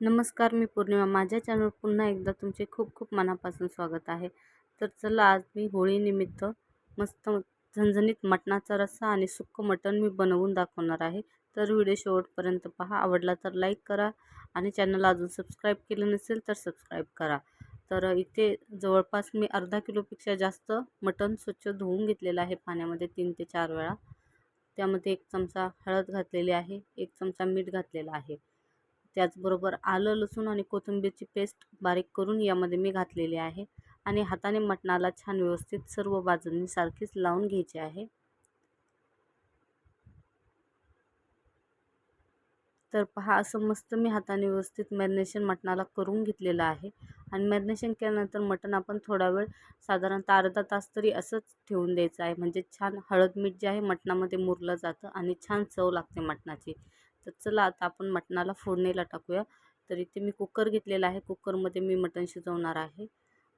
नमस्कार मी पौर्णिमा. माझ्या चॅनल पुन्हा एकदा तुमचे खूप खूप मनापासून स्वागत आहे. तर चला आज मी होळीनिमित्त मस्त झणझणीत मटणाचा रस्सा आणि सुक्कं मटण मी बनवून दाखवणार आहे. तर व्हिडिओ शेवटपर्यंत पहा. आवडला तर लाईक करा आणि चॅनलला अजून सबस्क्राईब केलं नसेल तर सबस्क्राईब करा. तर इथे जवळपास मी अर्धा किलोपेक्षा जास्त मटण स्वच्छ धुवून घेतलेलं आहे पाण्यामध्ये तीन ते चार वेळा. त्यामध्ये एक चमचा हळद घातलेली आहे एक चमचा मीठ घातलेला आहे. त्याचबरोबर आलं लसूण आणि कोथिंबीरची पेस्ट बारीक करून यामध्ये मी घातलेली आहे आणि हाताने मटणाला छान व्यवस्थित सर्व बाजूंनी सारखीच लावून घ्यायचे आहे. तर पहा असं मस्त मी हाताने व्यवस्थित मॅरिनेशन मटणाला करून घेतलेलं आहे आणि मॅरिनेशन केल्यानंतर मटण आपण थोडा वेळ साधारणतः अर्धा तास तरी असंच ठेवून द्यायचं आहे. म्हणजे छान हळद मीठ जे आहे मटणामध्ये मुरलं जातं आणि छान चव लागते मटणाची. तर चला आता आपण मटणाला फोडणीला टाकूया. तर इथे मी कुकर घेतलेला आहे. कुकरमध्ये मी मटण शिजवणार आहे.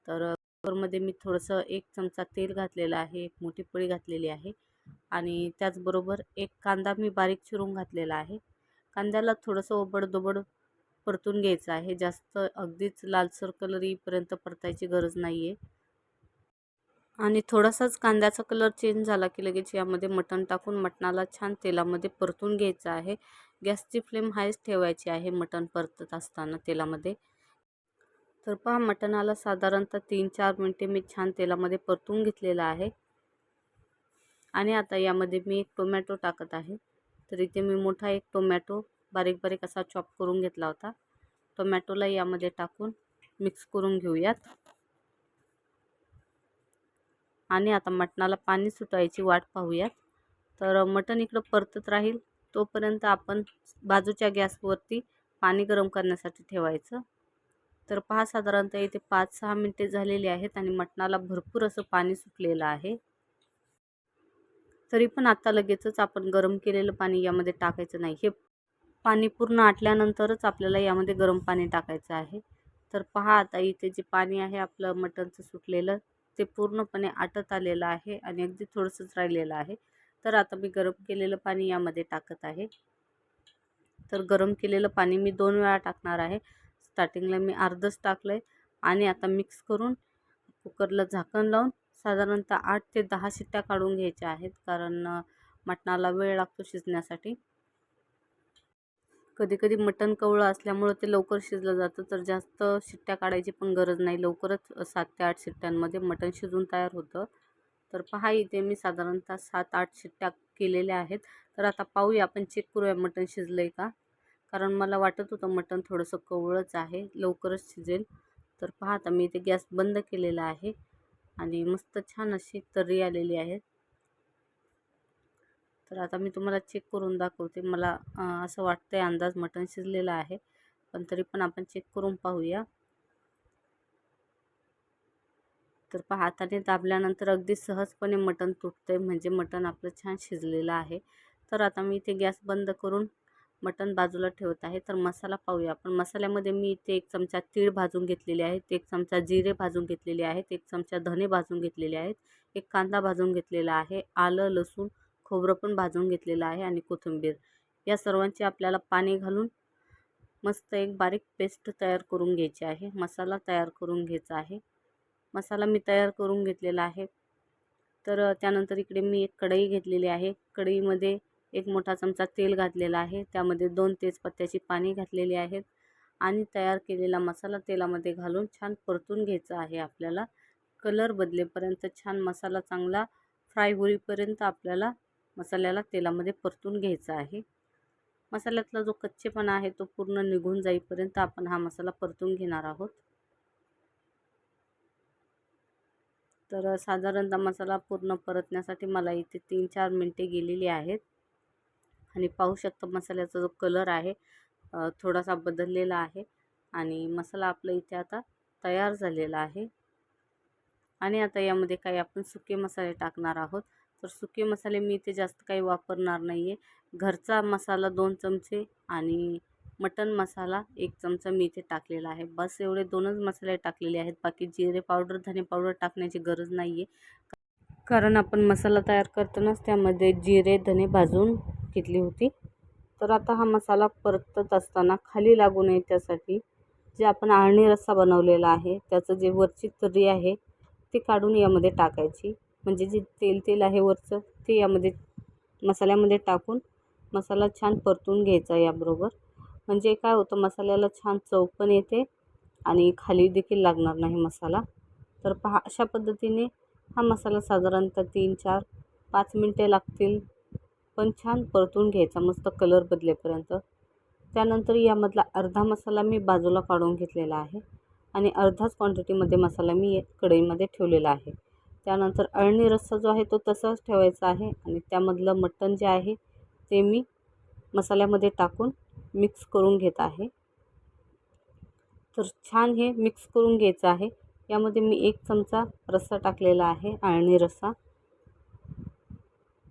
तर कुकरमध्ये मी थोडंसं एक चमचा तेल घातलेलं आहे. एक मोठी पळी घातलेली आहे. आणि त्याचबरोबर एक कांदा मी बारीक चिरून घातलेला आहे. कांद्याला थोडंसं ओबडदोबड परतून घ्यायचं आहे. जास्त अगदीच लालसर कलर येईपर्यंत परतायची गरज नाही आहे आणि थोडासाच कांद्याचा कलर चेंज झाला की लगेच यामध्ये मटण टाकून मटणाला छान तेलामध्ये परतून घ्यायचं आहे. गॅसची फ्लेम हायच ठेवायची आहे मटण परतत असताना तेलामध्ये. तर पहा मटणाला साधारणतः तीन चार मिनटे मी छान तेलामध्ये परतून घेतलेलं आहे. आणि आता यामध्ये मी एक टोमॅटो टाकत आहे. तर इथे मी मोठा एक टोमॅटो बारीक बारीक असा चॉप करून घेतला होता. टोमॅटोला यामध्ये टाकून मिक्स करून घेऊयात. आणि आता मटणाला पाणी सुटायची वाट पाहूयात. तर मटण इकडं परतत राहील. तोपर्यंत आपण बाजूच्या गॅसवरती पाणी गरम करण्यासाठी ठेवायचं. तर पहा साधारणतः इथे पाच सहा मिनटे झालेली आहेत आणि मटणाला भरपूर असं पाणी सुटलेलं आहे. तरी पण आता लगेचच आपण गरम केलेलं पाणी यामध्ये टाकायचं नाही. हे पाणी पूर्ण आटल्यानंतरच आपल्याला यामध्ये गरम पाणी टाकायचं आहे. तर पहा आता इथे जे पाणी आहे आपलं मटणचं सुटलेलं ते पूर्णपणे आटत आलेलं आहे आणि अगदी थोडंसंच राहिलेलं आहे. तर आता मी गरम केलेलं पाणी यामध्ये टाकत आहे. तर गरम केलेलं पाणी मी दोन वेळा टाकणार आहे. स्टार्टिंगला मी अर्धच टाकलं आहे आणि आता मिक्स करून कुकरला झाकण लावून साधारणतः आठ ते दहा शिट्ट्या काढून घ्यायच्या आहेत. कारण मटणाला वेळ लागतो शिजण्यासाठी. कधी कधी मटण कवळं असल्यामुळं ते लवकर शिजलं जातं तर जास्त शिट्ट्या काढायची पण गरज नाही. लवकरच सात ते आठ शिट्ट्यांमध्ये मटण शिजून तयार होतं. तर पहा इथे मी साधारणतः सात आठ शिट्ट्या केलेल्या आहेत. तर आता पाहूया आपण चेक करूया मटण शिजलं आहे का? कारण मला वाटत होतं मटण थोडंसं कवळंच आहे लवकरच शिजेल. तर पहा आता मी इथे गॅस बंद केलेला आहे आणि मस्त छान अशी तर्री आलेली आहे. तर आता मी तुम्हाला चेक करून दाखवते. मला असं वाटतं आहे अंदाज मटण शिजलेलं आहे. पण तरी पण आपण चेक करून पाहूया. तर पहा हाताने दाबल्यानंतर अगदी सहजपणे मटण तुटतं आहे म्हणजे मटण आपलं छान शिजलेलं आहे. तर आता मी इथे गॅस बंद करून मटण बाजूला ठेवत आहे. तर मसाला पाहूया आपण. मसाल्यामध्ये मी इथे एक चमचा तीळ भाजून घेतलेले आहेत. एक चमचा जिरे भाजून घेतलेले आहेत. एक चमचा धने भाजून घेतलेले आहेत. एक कांदा भाजून घेतलेला आहे. आलं लसूण खोबरं पण भाजून घेतलेलं आहे आणि कोथिंबीर. या सर्वांची आपल्याला पाणी घालून मस्त एक बारीक पेस्ट तयार करून घ्यायची आहे. मसाला तयार करून घ्यायचा आहे. मसाला मी तयार करून घेतलेला आहे. तर त्यानंतर इकडे मी एक कढई घेतलेली आहे. कढईमध्ये एक मोठा चमचा तेल घातलेला आहे. त्यामध्ये दोन तेजपत्त्याची पाणी घातलेली आहेत आणि तयार केलेला मसाला तेलामध्ये घालून छान परतून घ्यायचा आहे आपल्याला. कलर बदलेपर्यंत छान मसाला चांगला फ्राय होईपर्यंत आपल्याला मसाल्याला तेलामध्ये परतून घ्यायचा आहे. मसाल्यातला जो कच्चेपणा आहे तो पूर्ण निघून जाईपर्यंत आपण हा मसाला परतून घेणार आहोत. तर साधारणतः मसाला पूर्ण परतण्यासाठी मला इथे तीन चार मिनटे गेलेली आहेत. आणि पाहू शकता मसाल्याचा जो कलर आहे थोडासा बदललेला आहे. आणि मसाला आपला इथे आता तयार झालेला आहे. आणि आता यामध्ये काही आपण सुके मसाले टाकणार आहोत. तर सुके मसाले मी इथे जास्त काही वापरणार नाही आहे घरचा मसाला दोन चमचे आणि मटन मसाला एक चमचा मी इथे टाकलेला आहे. बस एवढे दोनच मसाले टाकलेले आहेत. बाकी जिरे पावडर धने पावडर टाकण्याची गरज नाही आहे कारण आपण मसाला तयार करतानाच त्यामध्ये जिरे धने भाजून घेतली होती. तर आता हा मसाला परतत असताना खाली लागू नये त्यासाठी जे आपण आळणी रस्सा बनवलेला आहे त्याचं जे वरची तर्री आहे ती काढून यामध्ये टाकायची. म्हणजे जे तेल तेल आहे वरचं ते यामध्ये मसाल्यामध्ये टाकून मसाला छान परतून घ्यायचा याबरोबर. म्हणजे काय होतं मसाल्याला छान चव पण येते आणि खाली देखील लागणार नाही मसाला. तर पहा अशा पद्धतीने हा मसाला साधारणतः तीन चार पाच मिनटे लागतील. पण छान परतून घ्यायचा मस्त कलर बदलेपर्यंत. त्यानंतर यामधला अर्धा मसाला मी बाजूला काढून घेतलेला आहे आणि अर्धाच क्वांटिटीमध्ये मसाला मी कढईमध्ये ठेवलेला आहे. त्यानंतर अळणी रस्सा जो आहे तो तसाच ठेवायचा आहे आणि त्यामधलं मटण जे आहे ते मी मसाल्यामध्ये टाकून मिक्स करून घेत आहे. तर छान हे मिक्स करून घ्यायचं आहे. यामध्ये मी एक चमचा रस्सा टाकलेला आहे अळणी रस्सा.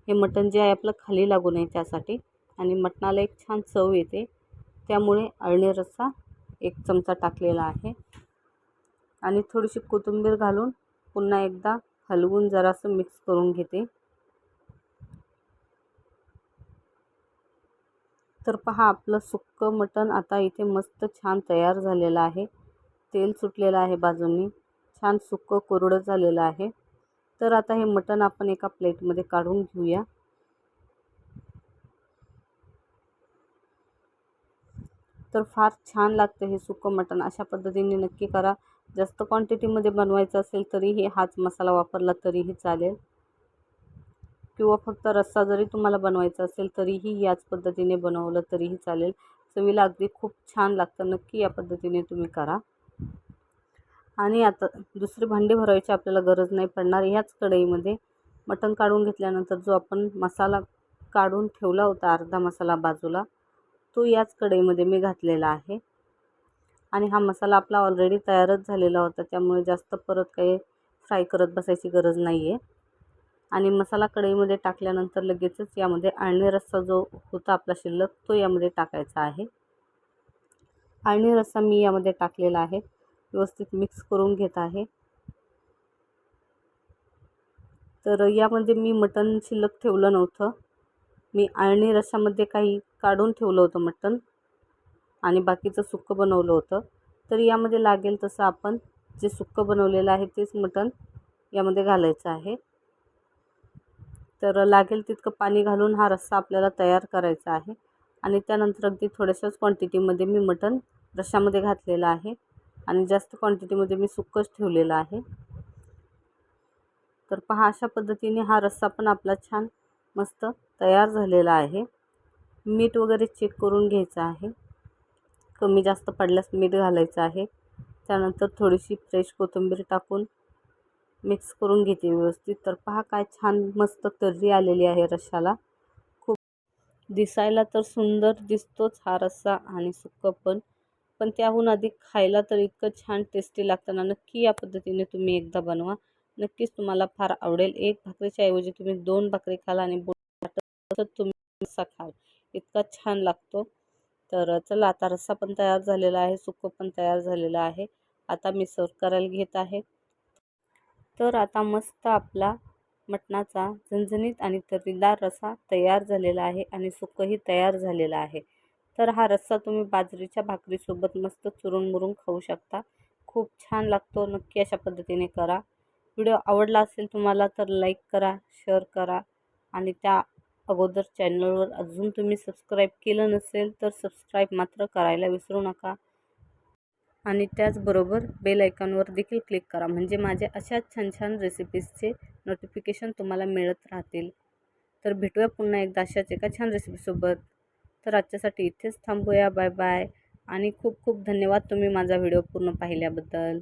हे मटण जे आहे आपलं खाली लागू नये त्यासाठी आणि मटणाला एक छान चव येते. त्यामुळे अळणी रस्सा एक चमचा टाकलेला आहे. आणि थोडीशी कोथिंबीर घालून पुन्हा एकदा हलवून जरासं मिक्स करून घेते. तर पहा आपलं सुक्कं मटण आता इथे मस्त छान तयार झालेलं आहे. तेल सुटलेलं आहे बाजूंनी. छान सुक्कं कोरडं झालेलं आहे. तर आता हे मटण आपण एका प्लेटमध्ये काढून घेऊया. तर फार छान लागतं हे सुकं मटण. अशा पद्धतीने नक्की करा. जास्त क्वांटिटीमध्ये बनवायचं असेल तरीही हाच मसाला वापरला तरीही चालेल. किंवा फक्त रस्सा जरी तुम्हाला बनवायचा असेल तरीही याच पद्धतीने बनवलं तरीही चालेल. चवीला अगदी खूप छान लागतं. नक्की या पद्धतीने तुम्ही करा. आणि आता दुसरी भांडी भरायची आपल्याला गरज नाही पडणार. ह्याच कढईमध्ये मटण काढून घेतल्यानंतर जो आपण मसाला काढून ठेवला होता अर्धा मसाला बाजूला तो याच कढईमध्ये मी घातलेला आहे. आणि हा मसाला आपला ऑलरेडी तयारच झालेला होता त्यामुळे जास्त परत काही फ्राय करत बसायची गरज नाही आहे आणि मसाला कढईमध्ये टाकल्यानंतर लगेचच यामध्ये आळणी रस्सा जो होता आपला शिल्लक तो यामध्ये टाकायचा आहे. आळणी रस्सा मी यामध्ये टाकलेला आहे. व्यवस्थित मिक्स करून घेत आहे. तर यामध्ये मी मटण शिल्लक ठेवलं नव्हतं. मी आळणी रश्श्यामध्ये काही काढून ठेवलं होतं मटण आणि बाकीचं सुक्कं बनवलं होतं. तर यामध्ये लागेल तसं आपण जे सुक्कं बनवलेलं आहे तेच मटण यामध्ये घालायचं आहे. तर लागेल तितकं पाणी घालून हा रस्सा आपल्याला तयार करायचा आहे आणि त्यानंतर अगदी थोड्याशाच क्वांटिटीमध्ये मी मटण रश्श्यामध्ये घातलेलं आहे आणि जास्त क्वांटिटीमध्ये मी सुक्कंच ठेवलेलं आहे. तर पहा अशा पद्धतीने हा रस्सा पण आपला छान मस्त तयार झालेला आहे. मीठ वगैरे चेक करून घ्यायचं आहे. कमी जास्त पडल्यास मीठ घालायचं आहे. त्यानंतर थोडीशी फ्रेश कोथिंबीर टाकून मिक्स करून घेते व्यवस्थित. तर पहा काय छान मस्त तर्री आलेली आहे रश्शाला खूप दिसायला तर सुंदर दिसतोच हा रस्सा आणि सुक्कं पण. पण त्याहून अधिक खायला तर इतकं छान टेस्टी लागतं ना. नक्की या पद्धतीने तुम्ही एकदा बनवा. नक्कीच तुम्हाला फार आवडेल. एक भाकरीच्या ऐवजी तुम्ही दोन भाकरी खाल आणि बोट तुम्ही रस्सा खाल. इतका छान लागतो. तर चला आता रस्सा पण तयार झालेला आहे सुकं पण तयार झालेलं आहे. आता मी सर्व करायला घेत आहे. तर आता मस्त आपला मटणाचा झणझणीत आणि तर्रीदार रसा तयार झालेला आहे आणि सुकंही तयार झालेला आहे. तर हा रस्सा तुम्ही बाजरीच्या भाकरीसोबत मस्त चुरून मुरून खाऊ शकता. खूप छान लागतो. नक्की अशा पद्धतीने करा. व्हिडिओ आवडला असेल तुम्हाला तर लाईक करा शेअर करा आणि त्या अगोदर चॅनलवर अजून तुम्ही सबस्क्राईब केलं नसेल तर सबस्क्राईब मात्र करायला विसरू नका. आणि त्याचबरोबर बेल आयकॉनवर देखील क्लिक करा म्हणजे माझ्या अशाच छान छान रेसिपीजचे नोटिफिकेशन तुम्हाला मिळत राहतील. तर भेटूया पुन्हा एकदा अशाच एका छान रेसिपीसोबत. तर आजच्यासाठी इथेच थांबूया. बाय बाय आणि खूप खूप धन्यवाद तुम्ही माझा व्हिडिओ पूर्ण पाहिल्याबद्दल.